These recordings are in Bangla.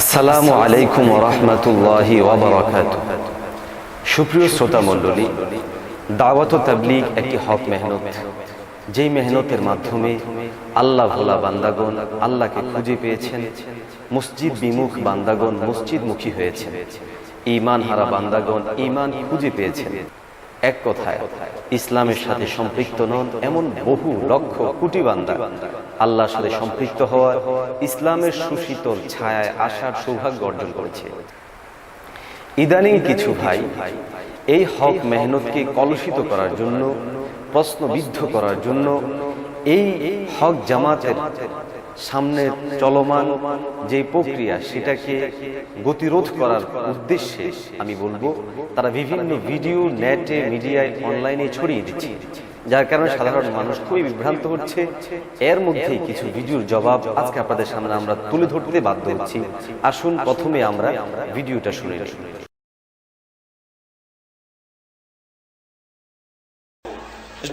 আসসালামু আলাইকুম রহমতুল্লাহি সুপ্রিয় শ্রোতা মণ্ডলী, দাওয়াত তাবলিগ একটি হক মেহনত, যেই মেহনতের মাধ্যমে আল্লাহ ভোলা বান্দাগণ আল্লাহকে খুঁজে পেয়েছেন, মসজিদ বিমুখ বান্দাগণ মসজিদমুখী হয়েছেন ঈমান হারা বান্দাগণ ঈমান খুঁজে পেয়েছেন। এক কথায়, ইসলামের সাথে সম্পৃক্ত নন এমন বহু লক্ষ কোটি বান্দা। আল্লাহর সাথে সম্পৃক্ত হওয়া ইসলামের সুশীতল ছায়ায় আসার সৌভাগ্য অর্জন করেছে। ইদানিং কিছু ভাই এই হক মেহনতকে কলুষিত করার জন্য, প্রশ্নবিদ্ধ করার জন্য এই হক জামাতের সামনে চলমান যে প্রক্রিয়া সেটাকে গতিরোধ করার উদ্দেশ্যে আমি বলব, তারা বিভিন্ন ভিডিও, নেটে, মিডিয়ায়, অনলাইনে ছড়িয়ে দিচ্ছে। যার কারণে সাধারণ মানুষ খুবই বিভ্রান্ত হচ্ছে। এর মধ্যেই কিছু ভিডিওর জবাব আজকে আপনাদের সামনে আমরা তুলে ধরতে বাধ্য হচ্ছি। আসুন প্রথমে আমরা ভিডিওটা শুনে নিই।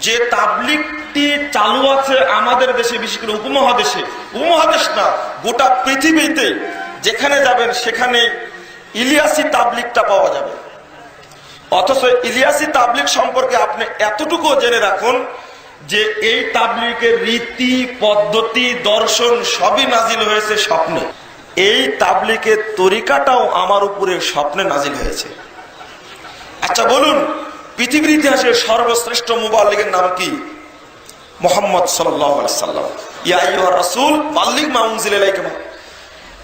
যে তাবলিগটি চালু আছে আমাদের দেশে, বিশেষ করে উপমহাদেশে, উপমহাদেশ না, গোটা পৃথিবীতে যেখানে যাবেন সেখানে ইলিয়াসি তাবলিগটা পাওয়া যাবে। অথচ ইলিয়াসি তাবলিগ সম্পর্কে আপনি এতটুকু জেনে রাখুন যে এই তাবলিগের রীতি, পদ্ধতি, দর্শন সবই নাজিল হয়েছে স্বপ্নে। এই তাবলিগের তরিকাটাও আমার উপরে স্বপ্নে নাজিল হয়েছে। আচ্ছা বলুন পৃথিবীর ইতিহাসে সর্বশ্রেষ্ঠ মুবাল্লিগের নাম কি? মোহাম্মদ সাল্লাম। ইয়া রাসূল, বাল্লিগ মাউনজিল ইলাইকা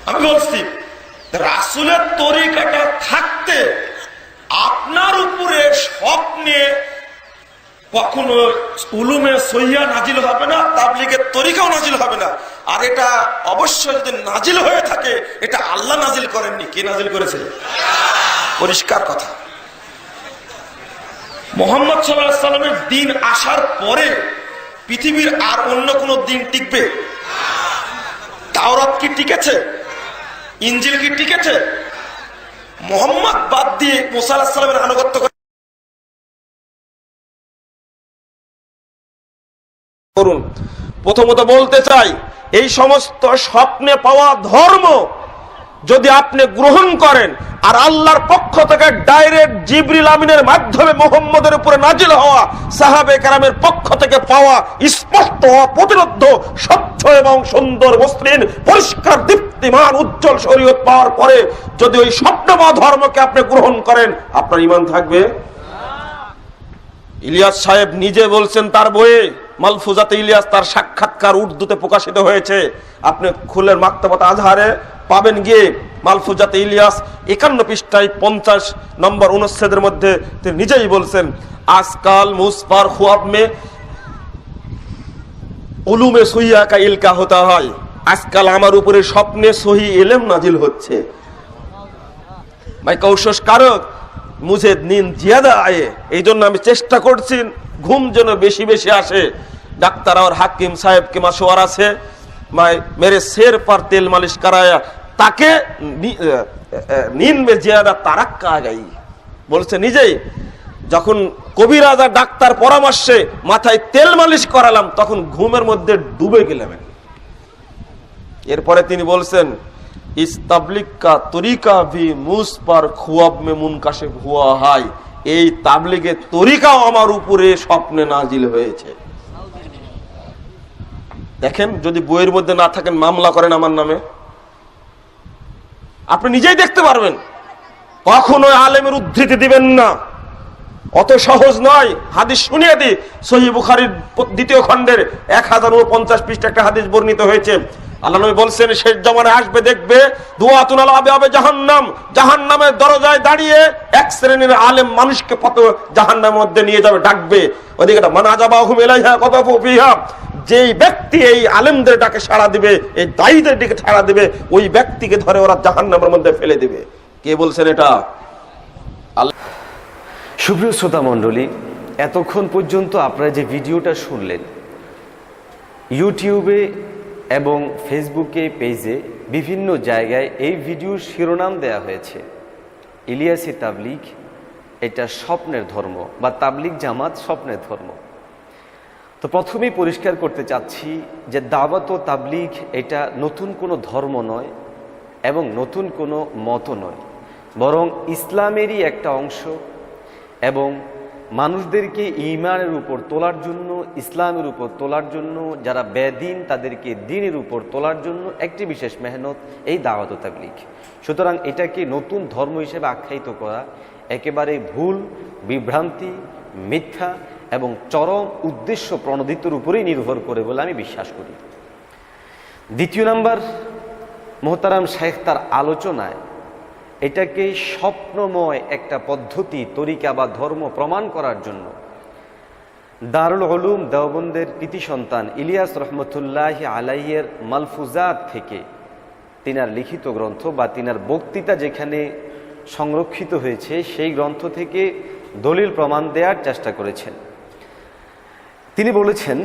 আমি বলছি, রাসূলের তরিকাটা থাকতে আপনার উপরে স্বপ্নে কখনো উলুমে সহিয়া নাজিল হবে না, তাবলিগের তরিকাও নাজিল হবে না। আর এটা অবশ্যই যদি নাজিল হয়ে থাকে, এটা আল্লাহ নাজিল করেননি। কে নাজিল করেছে? পরিষ্কার কথা। মোহাম্মদ সাল্লামের দিন আসার পরে পৃথিবীর আর অন্য কোন দিন টিকবে? তাওরাত কি টিকেছে? ইঞ্জিল কি টিকেছে? মোহাম্মদ বাদ দিয়ে মুসা সাল্লামের আনুগত্য করে করুন। প্রথমত বলতে চাই, এই সমস্ত স্বপ্নে পাওয়া ধর্ম যদি আপনি গ্রহণ করেন আর আল্লাহর পক্ষ থেকে ডাইরেক্ট জিবরিল আমিনের মাধ্যমে মোহাম্মদের উপরে নাজিল হওয়া সাহাবে কারামের পক্ষ থেকে পাওয়া স্পষ্ট হওয়া প্রতিরোধ স্বচ্ছ এবং সুন্দর মসৃণ, পরিষ্কার, দীপ্তিমান, উজ্জ্বল শরীয়ত পাওয়ার পরে যদি ওই স্বপ্নময় ধর্মকে আপনি গ্রহণ করেন, আপনার ইমান থাকবে। ইলিয়াস সাহেব নিজে বলছেন তার বইয়ে মালফুজাতে ইলিয়াস তার সাক্ষাৎকার উর্দুতে প্রকাশিত হয়েছে। আপনি খুলের মাক্তবত আজহারে পাবেন গিয়ে মালফুজাতে ইলিয়াস একান্ন পৃষ্ঠায় পঞ্চাশ নম্বর অনুচ্ছেদের মধ্যে তিনি নিজেই বলছেন, আজকাল মুসপার খুয়াব মে উলুমে সহিয়া কা ইলকা হতা হয়। আজকাল আমার উপরে স্বপ্নে সহি এলেম নাজিল হচ্ছে। কারক মুঝে নিন জিয়াদা আয়ে। এই জন্য আমি চেষ্টা করছি, ঘুম যেন বেশি বেশি আসে। ডাক্তার আর হাকিম সাহেব কে মাসোয়ার আছে? মেরে সের পার তেল মালিশ করায়া তাকে নিন বেজিয়ারা তারাক্কা গাই বলছে, নিজেই। যখন কবিরাজা ডাক্তার পরামর্শে মাথায় তেল মালিশ করালাম, তখন ঘুমের মধ্যে ডুবে গেলাম এরপরে তিনি বলছেন, ইস তরিকা ভি মুস খুয়াব মে মুনকাশে ভুয়া হাই এই তাবলিগের তরিকাও আমার উপরে স্বপ্নে নাজিল হয়েছে। দেখেন, যদি বইয়ের মধ্যে না থাকেন, মামলা করেন আমার নামে। আপনি নিজেই দেখতে পারবেন। কখনো আলেমের উদ্ধৃতি দিবেন না। অত সহজ নয়। হাদিস শুনিয়ে দি সহি বুখারির দ্বিতীয় খণ্ডের এক হাজার পঞ্চাশ পৃষ্ঠা একটা হাদিস বর্ণিত হয়েছে। আল্লাহ নবী বলছেন, শেষ জমানে আসবে, দেখবে, দুয়াতুন আবে হবে জাহান্নাম। জাহান্নামের দরজায় দাঁড়িয়ে এক শ্রেণির আলেম মানুষকে পত জাহান্নামের মধ্যে নিয়ে যাবে, ডাকবে। ওদিকে মানাজাবাহুম ইলাইহা কদাফু ফিহা। যেই ব্যক্তি এই আলেমদের ডাকে সাড়া দিবে, এই দায়ীদের দিকে সাড়া দিবে, ওই ব্যক্তিকে ধরে ওরা জাহান্নামের মধ্যে ফেলে দিবে। কে বলছেন এটা? সুপ্রিয় শ্রোতা মণ্ডলী, এতক্ষণ পর্যন্ত আপনারা যে ভিডিওটা শুনলেন, ইউটিউবে এবং ফেসবুকে পেজে বিভিন্ন জায়গায় এই ভিডিওর শিরোনাম দেয়া হয়েছে। ইলিয়াসি তাবলিগ, এটা স্বপ্নের ধর্ম, বা তাবলিগ জামাত স্বপ্নের ধর্ম। তো প্রথমেই পরিষ্কার করতে চাচ্ছি যে দাওয়াত ও তাবলিগ এটা নতুন কোনো ধর্ম নয় এবং নতুন কোনো মতও নয়। বরং ইসলামেরই একটা অংশ এবং মানুষদেরকে ইমানের উপর তোলার জন্য, ইসলামের উপর তোলার জন্য, যারা বেদিন তাদেরকে দিনের উপর তোলার জন্য একটি বিশেষ মেহনত, এই দাওয়াত তাবলিগ। সুতরাং এটাকে নতুন ধর্ম হিসেবে আখ্যায়িত করা একেবারে ভুল, বিভ্রান্তি, মিথ্যা এবং চরম উদ্দেশ্য প্রণোদিতর উপরেই নির্ভর করে বলে আমি বিশ্বাস করি। দ্বিতীয় নাম্বার, মোহতারাম শেখ তার আলোচনায় এটাকে স্বপ্নময় একটা পদ্ধতি, তরিকা বা ধর্ম প্রমাণ করার জন্য দারুল হলুম দেওবন্দের কৃতি সন্তান ইলিয়াস রহমতুল্লাহ আলাইয়ের মালফুজাত থেকে তিনার লিখিত গ্রন্থ বা তিনার বক্তৃতা যেখানে সংরক্ষিত হয়েছে, সেই গ্রন্থ থেকে দলিল প্রমাণ দেওয়ার চেষ্টা করেছেন। তিনি বলেছেন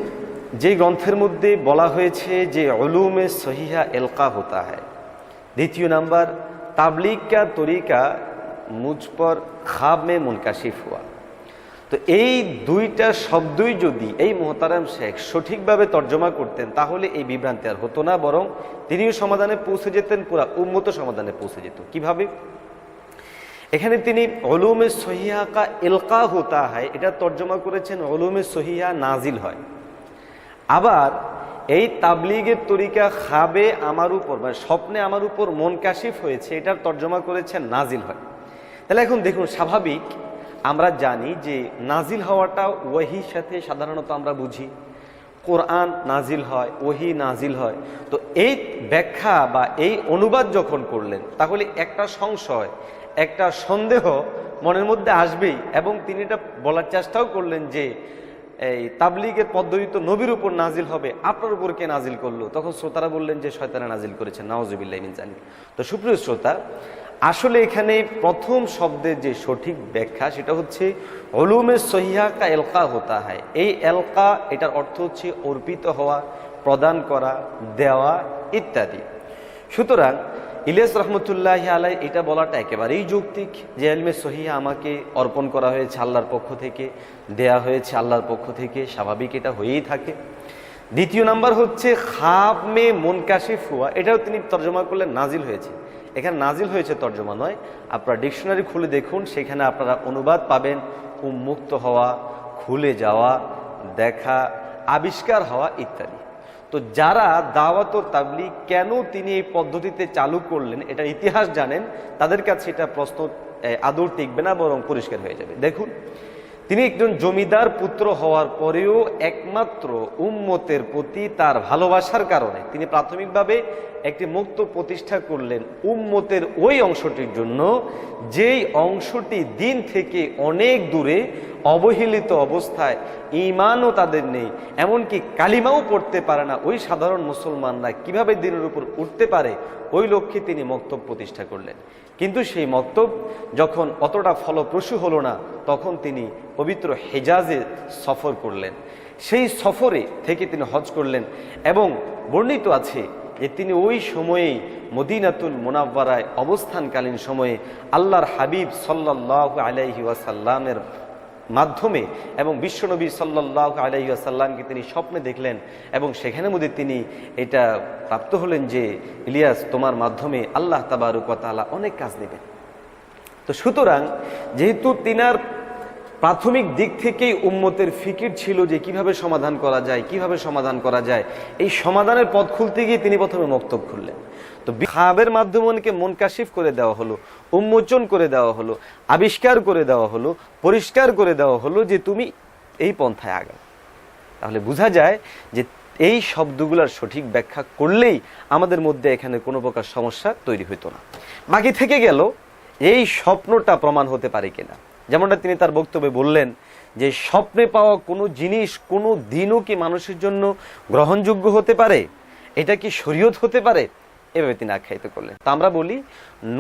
যে গ্রন্থের মধ্যে বলা হয়েছে যে অলুমে সহিহা এলকা হতা হয় দ্বিতীয় নাম্বার, তাবলিগ কা তরিকা মুঝ পর খাব মে মুনকাশিফ হওয়া তো এই দুইটা শব্দই যদি এই মোহতারাম শেখ সঠিকভাবে তর্জমা করতেন, তাহলে এই বিভ্রান্তি আর হতো না, বরং তিনিও সমাধানে পৌঁছে যেতেন, পুরা উন্মত সমাধানে পৌঁছে যেত। কীভাবে? এখানে তিনি অলুমে সহিয়া কা এলকা হতা হয় এটা তর্জমা করেছেন অলুমে সহিয়া নাজিল হয়। আবার এই তাবলিগের তরিকা খাবে আমার উপর মানে স্বপ্নে আমার উপর মন কাশিফ হয়েছে, এটার তর্জমা করেছেন, নাজিল হয়। তাহলে এখন দেখুন, স্বাভাবিক আমরা জানি যে নাজিল হওয়াটা ওয়াহির সাথে সাধারণত আমরা বুঝি। কোরআন নাজিল হয় ওহি নাজিল হয়। তো এই ব্যাখ্যা বা এই অনুবাদ যখন করলেন, তাহলে একটা সংশয় একটা সন্দেহ মনের মধ্যে আসবেই এবং তিনি এটা বলার চেষ্টাও করলেন যে, এই তাবলিগের পদ্ধতি তো নবীর উপর নাজিল হবে, আপনার উপর কে নাজিল করল? তখন শ্রোতারা বললেন যে, শয়তানা নাজিল করেছেন নওয়াজবিল্লাহ জানি তো সুপ্রিয় শ্রোতা, আসলে এখানে প্রথম শব্দের যে সঠিক ব্যাখ্যা সেটা হচ্ছে অলুমে সহিয়া কা এলকা হতা হয়। এই এলকা, এটার অর্থ হচ্ছে অর্পিত হওয়া, প্রদান করা, দেওয়া ইত্যাদি। সুতরাং ইলিয়াস রহমতুল্লাহ আলাই এটা বলাটা একেবারেই যৌক্তিক যে এলমে সহিয়া আমাকে অর্পণ করা হয়েছে আল্লাহর পক্ষ থেকে, দেয়া হয়েছে আল্লাহর পক্ষ থেকে, স্বাভাবিক এটা হয়েই থাকে। দ্বিতীয় নাম্বার হচ্ছে খাব মে মন কাশিফ হুয়া এটাও তিনি তর্জমা করলেন নাজিল হয়েছে। এখানে নাজিল হয়েছে তর্জমা নয়, আপনারা ডিকশনারি খুলে দেখুন, সেখানে আপনারা অনুবাদ পাবেন, উন্মুক্ত হওয়া, খুলে যাওয়া, দেখা, আবিষ্কার হওয়া ইত্যাদি। তো যারা দাওয়াত তাবলি কেন তিনি এই পদ্ধতিতে চালু করলেন এটা ইতিহাস জানেন, তাদের কাছে এটা প্রশ্ন আদর আদৌ টিকবে না বরং পরিষ্কার হয়ে যাবে। দেখুন, তিনি একজন জমিদার পুত্র হওয়ার পরেও একমাত্র উম্মতের প্রতি তার ভালোবাসার কারণে, তিনি প্রাথমিকভাবে একটি মুক্ত প্রতিষ্ঠা করলেন উম্মতের ওই অংশটির জন্য, যেই অংশটি দিন থেকে অনেক দূরে অবহেলিত অবস্থায় ইমানও তাদের নেই, এমনকি কালিমাও পড়তে পারে না। ওই সাধারণ মুসলমানরা কীভাবে দিনের উপর উঠতে পারে? ওই লক্ষ্যে তিনি মক্তব প্রতিষ্ঠা করলেন। কিন্তু সেই মক্তব যখন অতটা ফলপ্রসূ হলো না, তখন তিনি পবিত্র হেজাজে সফর করলেন। সেই সফরে থেকে তিনি হজ করলেন এবং বর্ণিত আছে তিনি ওই সময়েই মদিনাতুল মোনাব্বারায় অবস্থানকালীন সময়ে আল্লাহর হাবিব সাল্লাহ আলাইহি ওয়াসাল্লামের মাধ্যমে এবং বিশ্বনবী সাল্লাহ আলাইহি আসাল্লামকে তিনি স্বপ্নে দেখলেন এবং সেখানে মধ্যে তিনি এটা প্রাপ্ত হলেন যে, ইলিয়াস, তোমার মাধ্যমে আল্লাহ তাবারুকতালা অনেক কাজ নেবেন। তো সুতরাং যেহেতু তিনার প্রাথমিক দিক থেকেই উম্মতের ফিকির ছিল যে কীভাবে সমাধান করা যায়, কীভাবে সমাধান করা যায়। এই সমাধানের পথ খুলতে গিয়ে তিনি প্রথমে মক্তব খুললেন। তো খাবের মাধ্যমে অনেকে মন কাশিফ করে দেওয়া হলো, উন্মোচন করে দেওয়া হলো, আবিষ্কার করে দেওয়া হলো, পরিষ্কার করে দেওয়া হলো যে তুমি এই পন্থায় আগাও। তাহলে বোঝা যায় যে এই শব্দগুলোর সঠিক ব্যাখ্যা করলেই আমাদের মধ্যে এখানে কোনো প্রকার সমস্যা তৈরি হইতো না। বাকি থেকে গেল, এই স্বপ্নটা প্রমাণ হতে পারে কিনা? যেমনটা তিনি তার বক্তব্যে বললেন যে স্বপ্নে পাওয়া কোনো জিনিস, কোনো দিনও কি মানুষের জন্য গ্রহণযোগ্য হতে পারে? এটা কি শরীয়ত হতে পারে? এভাবে তিনি আখ্যায়িত করলেন। তা আমরা বলি,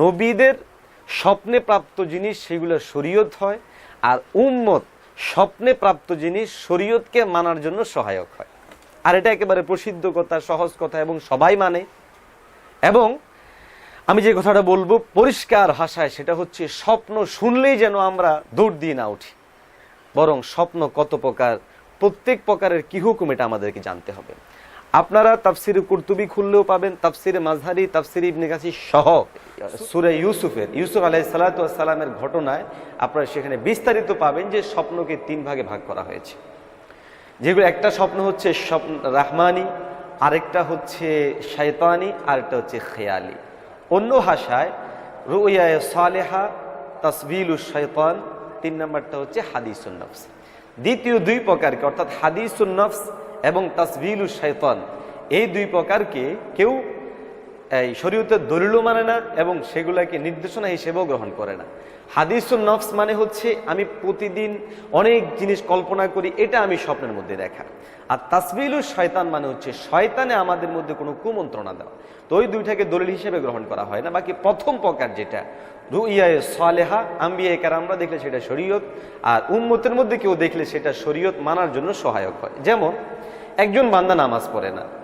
নবীদের স্বপ্নে প্রাপ্ত জিনিস সেগুলো শরীয়ত হয় আর উম্মত স্বপ্নে প্রাপ্ত জিনিস শরীয়তকে মানার জন্য সহায়ক হয়। আর এটা একেবারে প্রসিদ্ধ কথা, সহজ কথা এবং সবাই মানে। এবং আমি যে কথাটা বলব, পরিষ্কার ভাষায় সেটা হচ্ছে স্বপ্ন শুনলেই যেন আমরা দৌড় দিয়ে না উঠি। বরং স্বপ্ন কত প্রকার, প্রত্যেক প্রকারের কি হুকুম এটা আমাদেরকে জানতে হবে। আপনারা তাফসির কুর্তুবি খুললেও পাবেন, তাফসির মাজহারি, তাফসির ইবনে কাসির সহ সুরে ইউসুফের, ইউসুফ আলাই সালাতামের ঘটনায় আপনারা সেখানে বিস্তারিত পাবেন যে স্বপ্নকে তিন ভাগে ভাগ করা হয়েছে। যেগুলো একটা স্বপ্ন হচ্ছে স্বপ্ন রাহমানি, আরেকটা হচ্ছে শায়তানি, আরেকটা হচ্ছে খেয়ালি। অন্য ভাষায়, রুইয়ায় সালেহা, তসবিলু শৈতান তিন নম্বরটা হচ্ছে হাদিসুল নফস। দ্বিতীয় দুই প্রকারকে, অর্থাৎ হাদিসুল নফস এবং তসবিলু শৈতান এই দুই প্রকারকে কেউ এই শরীয়তের দলিলও মানে না এবং সেগুলোকে নির্দেশনা হিসেবেও গ্রহণ করে না। হাদিসুন নফস মানে হচ্ছে আমি প্রতিদিন অনেক জিনিস কল্পনা করি, এটা আমি স্বপ্নের মধ্যে দেখা। আর তাসবিলু শয়তান মানে হচ্ছে শয়তানে আমাদের মধ্যে কোনো কুমন্ত্রণা দেওয়া। তো ওই দুইটাকে দলিল হিসেবে গ্রহণ করা হয় না। বাকি প্রথম প্রকার যেটা, রুইয়ায় সালেহা আম্বিয়া আমরা দেখলে সেটা শরীয়ত, আর উম্মতের মধ্যে কেউ দেখলে সেটা শরীয়ত মানার জন্য সহায়ক হয়। যেমন, একজন বান্দা নামাজ পড়ে না।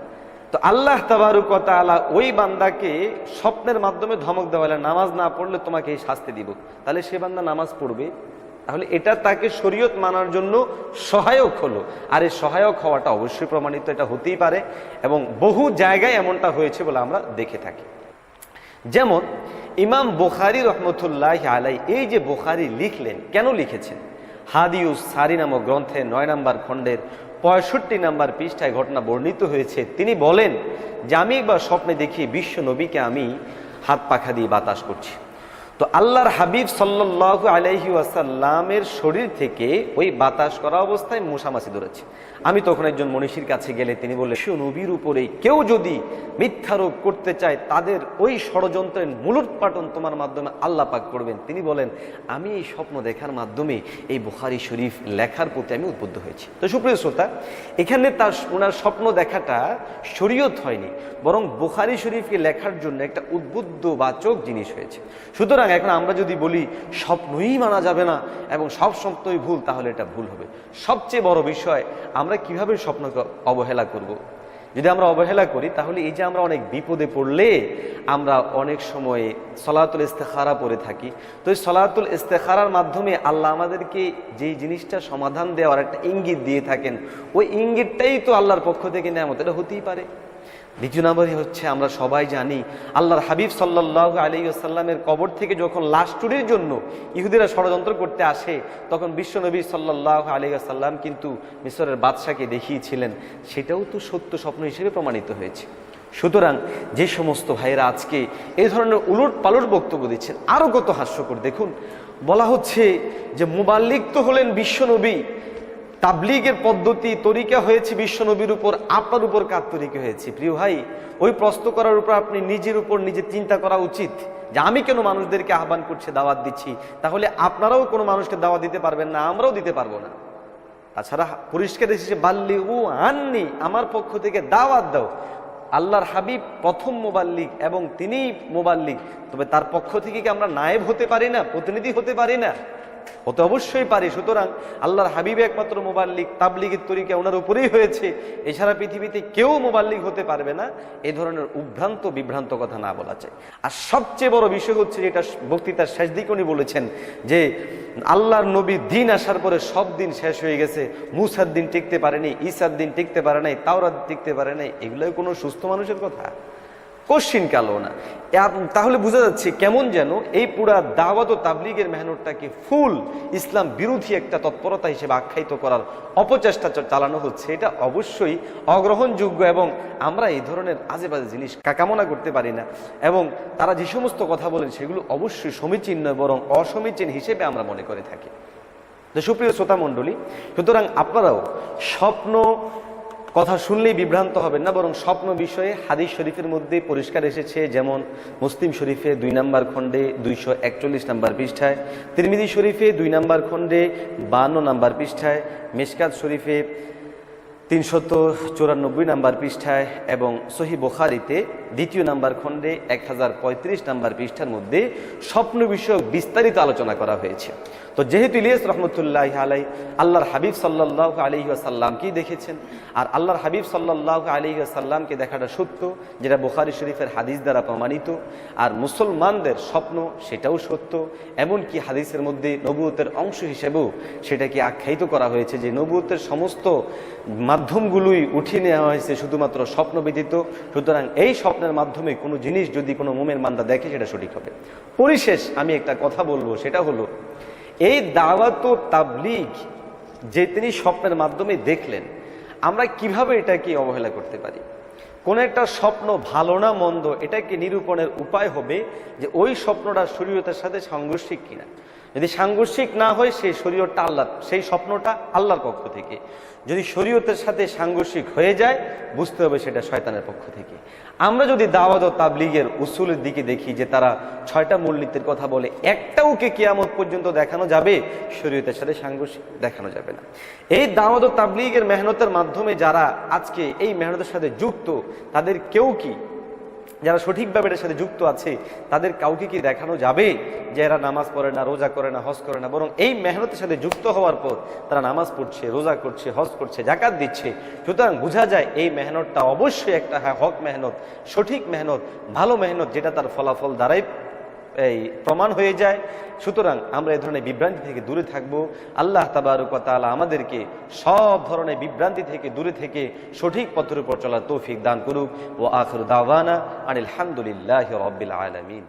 তো আল্লাহ তাবারুকতালা ওই বান্দাকে স্বপ্নের মাধ্যমে ধমক দেওয়া হলে, নামাজ না পড়লে তোমাকে এই শাস্তি দিব। তাহলে সে বান্দা নামাজ পড়বে। তাহলে এটা তাকে শরীয়ত মানার জন্য সহায়ক হলো। আর এই সহায়ক হওয়াটা অবশ্যই প্রমাণিত, এটা হতেই পারে। এবং বহু জায়গায় এমনটা হয়েছে বলে আমরা দেখে থাকি। যেমন ইমাম বোখারি রহমতুল্লাহ আলাই এই যে বোখারি লিখলেন, কেন লিখেছেন? হাদিউস সারি নামক গ্রন্থে নয় নম্বর খণ্ডের পঁয়ষট্টি নাম্বার পৃষ্ঠায় ঘটনা বর্ণিত হয়েছে। তিনি বলেন, যে আমি একবার স্বপ্নে দেখি বিশ্ব নবীকে আমি হাত পাখা দিয়ে বাতাস করছি। তো আল্লাহর হাবিব সাল্লাহ আলাইহি ওয়াসাল্লামের শরীর থেকে ওই বাতাস করা অবস্থায় মশামাছি ধরেছে। আমি তখন একজন মনীষীর কাছে গেলে তিনি বিশ্ব নবীর উপরে কেউ যদি মিথ্যারোপ করতে চায়, তাদের ওই ষড়যন্ত্রের মূলোৎপাটন তোমার মাধ্যমে আল্লাহ পাক করবেন। তিনি বলেন, আমি এই স্বপ্ন দেখার মাধ্যমে এই বুখারি শরীফ লেখার প্রতি আমি উদ্বুদ্ধ হয়েছি। তো সুপ্রিয় শ্রোতা, এখানে তার ওনার স্বপ্ন দেখাটা শরীয়ত হয়নি, বরং বুখারি শরীফকে লেখার জন্য একটা উদ্বুদ্ধ বাচক জিনিস হয়েছে। সুতরাং এখন আমরা যদি বলি, স্বপ্নই মানা যাবে না এবং সব স্বপ্নই ভুল, তাহলে এটা ভুল হবে। সবচেয়ে বড় বিষয়, আমরা কীভাবে স্বপ্নকে অবহেলা করব। যদি আমরা অবহেলা করি, তাহলে এই যে আমরা অনেক বিপদে পড়লে আমরা অনেক সময়ে সলাতুল ইস্তেখারা পড়ে থাকি। তো এই সলাতুল ইস্তেখারার মাধ্যমে আল্লাহ আমাদেরকে যেই জিনিসটা সমাধান দেওয়ার একটা ইঙ্গিত দিয়ে থাকেন, ওই ইঙ্গিতটাই তো আল্লাহর পক্ষ থেকে নেয়ামত, এটা হতেই পারে। দ্বিতীয় নম্বরই হচ্ছে, আমরা সবাই জানি, আল্লাহর হাবিব সাল্লাহ আলী আসাল্লামের কবর থেকে যখন লাশ চুরির জন্য ইহুদিরা ষড়যন্ত্র করতে আসে, তখন বিশ্বনবী সাল্লাহ আলী আসাল্লাম কিন্তু মিশরের বাদশাকে দেখিয়েছিলেন। সেটাও তো সত্য স্বপ্ন হিসেবে প্রমাণিত হয়েছে। সুতরাং যে সমস্ত ভাইয়েরা আজকে এই ধরনের উলট পালট বক্তব্য দিচ্ছেন আরও কত হাস্যকর। দেখুন, বলা হচ্ছে যে মুবাল্লিক তো হলেন বিশ্বনবী তাবলিগের পদ্ধতি, তরিকা হয়েছে বিশ্বনবীর উপর, আপনার উপর কার তরিকা হয়েছে? প্রিয় ভাই, ওই প্রশ্ন করার উপর আপনি নিজের উপর নিজে চিন্তা করা উচিত যে আমি কেন মানুষদেরকে আহ্বান করছে, দাওয়াত দিচ্ছি? তাহলে আপনারাও কোনো মানুষকে দাওয়াত দিতে পারবেন না, আমরাও দিতে পারব না। তাছাড়া পরিষ্কার এসেছে বাল্লি ও আননি, আমার পক্ষ থেকে দাওয়াত দাও। আল্লাহর হাবিব প্রথম মোবাল্লিক এবং তিনি মোবাল্লিক। তবে তার পক্ষ থেকে কি আমরা নায়েব হতে পারি না, প্রতিনিধি হতে পারি না? হতে অবশ্যই পারি। সুতরাং আল্লাহর হাবিব একমাত্র মোবাল্লিক তাবলিগের তরিকা ওনার উপরেই হয়েছে। এছাড়া পৃথিবীতে কেউ মোবাল্লিক হতে পারবে না। এই ধরনের উভ্রান্ত, বিভ্রান্ত কথা না বলা চাই আর সবচেয়ে বড় বিষয় হচ্ছে যেটা বক্তৃতার শেষ দিকে উনি বলেছেন যে, আল্লাহর নবীর দিন আসার পরে সব দিন শেষ হয়ে গেছে। মুসার দিন টিকতে পারেনি, ঈসার দিন টিকতে পারে নাই, তাওরাত টিকতে পারে নাই। এগুলোই কোনো সুস্থ মানুষের কথা। কোশ্চিন কালো না? তাহলে বোঝা যাচ্ছে কেমন যেন এই পুরা দাওয়াত ও তাবলিগের মেহনতটাকে ফুল ইসলাম বিরোধী একটা তৎপরতা হিসেবে আখ্যায়িত করার অপচেষ্টা চালানো হচ্ছে। এটা অবশ্যই অগ্রহণযোগ্য এবং আমরা এই ধরনের আজে বাজে জিনিস কামনা করতে পারি না। এবং তারা যে সমস্ত কথা বলেন সেগুলো অবশ্যই সমীচীন নয়, বরং অসমীচীন হিসেবে আমরা মনে করে থাকি। সুপ্রিয় শ্রোতা মণ্ডলী সুতরাং আপনারাও স্বপ্ন কথা শুনলেই বিভ্রান্ত হবেন না, বরং স্বপ্ন বিষয়ে হাদিস শরীফের মধ্যে পরিষ্কার এসেছে, যেমন মুসলিম শরীফে দুই নাম্বার খণ্ডে দুইশো একচল্লিশ নাম্বার পৃষ্ঠায় তিরমিদি শরীফে দুই নাম্বার খণ্ডে বান্ন নাম্বার পৃষ্ঠায়, মেশকাত শরীফে তিনশত চুরানব্বই নাম্বার পৃষ্ঠায় এবং সহি বোখারিতে দ্বিতীয় নাম্বার খণ্ডে এক হাজার পঁয়ত্রিশ নাম্বার পৃষ্ঠার মধ্যে স্বপ্ন বিষয়ক বিস্তারিত আলোচনা করা হয়েছে। তো যেহেতু ইলিয়াস রহমতুল্লাহ আলাই আল্লাহর হাবিব সাল্লাহ আলী আসাল্লামকেই দেখেছেন? আর আল্লাহর হাবিব সাল্লাহ আলী আসাল্লামকে দেখাটা সত্য, যেটা বোখারি শরীফের হাদিস দ্বারা প্রমাণিত। আর মুসলমানদের স্বপ্ন সেটাও সত্য, এমনকি হাদিসের মধ্যে নবুয়তের অংশ হিসেবেও সেটাকে আখ্যায়িত করা হয়েছে যে নবুয়তের সমস্ত মাধ্যমগুলোই উঠিয়ে নেওয়া হয়েছে শুধুমাত্র স্বপ্ন ব্যতীত। সুতরাং এই স্বপ্নের মাধ্যমে কোনো জিনিস যদি কোনো মোমের মান্দা দেখে, সেটা সঠিক হবে। পরিশেষ আমি একটা কথা বলব, সেটা হলো এই দাওয়াত ও তাবলিগ যে তিনি স্বপ্নের মাধ্যমে দেখলেন, আমরা কীভাবে এটাকে অবহেলা করতে পারি? কোন একটা স্বপ্ন ভালো না মন্দ, এটাকে নিরূপণের উপায় হবে যে ওই স্বপ্নটা শরীয়তের সাথে সাংঘর্ষিক কিনা। যদি সাংঘর্ষিক না হয়, সেই শরীয়তটা আল্লাহ, সেই স্বপ্নটা আল্লাহর পক্ষ থেকে। যদি শরীয়তের সাথে সাংঘর্ষিক হয়ে যায়, বুঝতে হবে সেটা শয়তানের পক্ষ থেকে। আমরা যদি দাওয়াত ও তাবলিগের উসুলের দিকে দেখি, যে তারা ছয়টা মূলনীতির কথা বলে, একটাও কে কেয়ামত পর্যন্ত দেখানো যাবে? শরীয়তের সাথে সাংঘর্ষিক দেখানো যাবে না। এই দাওয়াত ও তাবলিগের মেহনতের মাধ্যমে যারা আজকে এই মেহনতের সাথে যুক্ত, তাদের কেউ কি যারা সঠিকভাবে এটার সাথে যুক্ত আছে, তাদের কাউকে কি দেখানো যাবে যে এরা নামাজ পড়ে না, রোজা করে না, হজ করে না? বরং এই মেহনতের সাথে যুক্ত হওয়ার পর তারা নামাজ পড়ছে, রোজা করছে, হজ করছে জাকাত দিচ্ছে। সুতরাং বোঝা যায় এই মেহনতটা অবশ্যই একটা হ্যাঁ হক মেহনত, সঠিক মেহনত, ভালো মেহনত, যেটা তার ফলাফল দ্বারাই এই প্রমাণ হয়ে যায়। সুতরাং আমরা এই ধরনের বিভ্রান্তি থেকে দূরে থাকব। আল্লাহ তাবারুকতালা আমাদেরকে সব ধরনের বিভ্রান্তি থেকে দূরে থেকে সঠিক পথের উপর চলার তৌফিক দান করুক। ও আখর দাওয়ানা আনিল হামদুলিল্লাহ আলমিন।